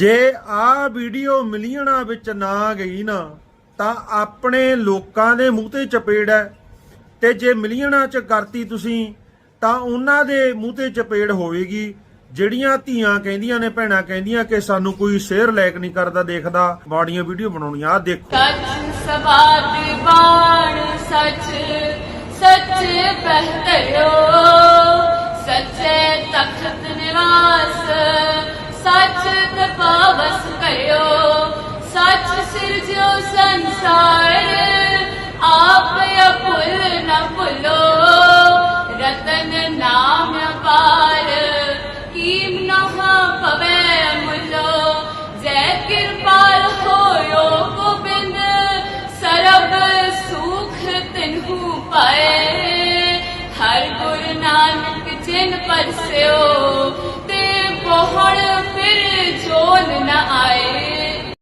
ਜੇ ਆ ਵੀਡੀਓ ਮਿਲੀਅਨਾਂ ਵਿੱਚ ਨਾ ਗਈ ਨਾ, ਤਾਂ ਆਪਣੇ ਲੋਕਾਂ ਦੇ ਮੂੰਹ ਤੇ ਚਪੇੜ ਹੈ। ਤੇ ਜੇ ਮਿਲੀਅਨਾਂ ਚ ਕਰਤੀ ਤੁਸੀਂ, ਤਾਂ ਉਹਨਾਂ ਦੇ ਮੂੰਹ ਤੇ ਚਪੇੜ ਹੋਵੇਗੀ। ਜਿਹੜੀਆਂ ਧੀਆਂ ਕਹਿੰਦੀਆਂ ਨੇ, ਭੈਣਾਂ ਕਹਿੰਦੀਆਂ ਕਿ ਸਾਨੂੰ ਕੋਈ ਸ਼ੇਅਰ ਲਾਇਕ ਨਹੀਂ ਕਰਦਾ, ਦੇਖਦਾ, ਬਾੜੀਆਂ ਵੀਡੀਓ ਬਣਾਉਣੀਆਂ। ਆ ਦੇਖੋ। ਸੱਚ ਸਬਾਤ ਬਾਣ, ਸੱਚ ਸੱਚ ਬਹਿਤਰੋ ਸੱਚੇ ਤਖਤ ਨਿਵਾਸ। ਸੰਸਾਰ ਆਪ ਅਪੁੱਲ ਨ ਭੁੱਲੋ, ਰਤਨ ਨਾਮ ਪਾਰ ਕੀਮ ਨਹਾ ਪਵੇ ਮੁੱਲੋ ਜੈ ਕਿਰਪਾਲ ਹੋਇਓ ਗੋਬਿੰਦ, ਸਰਬ ਸੁਖ ਤਿਨਹੂ ਪਾਏ। ਹਰ ਗੁਰ ਨਾਨਕ ਜਿਨ ਪਰਸਿਓ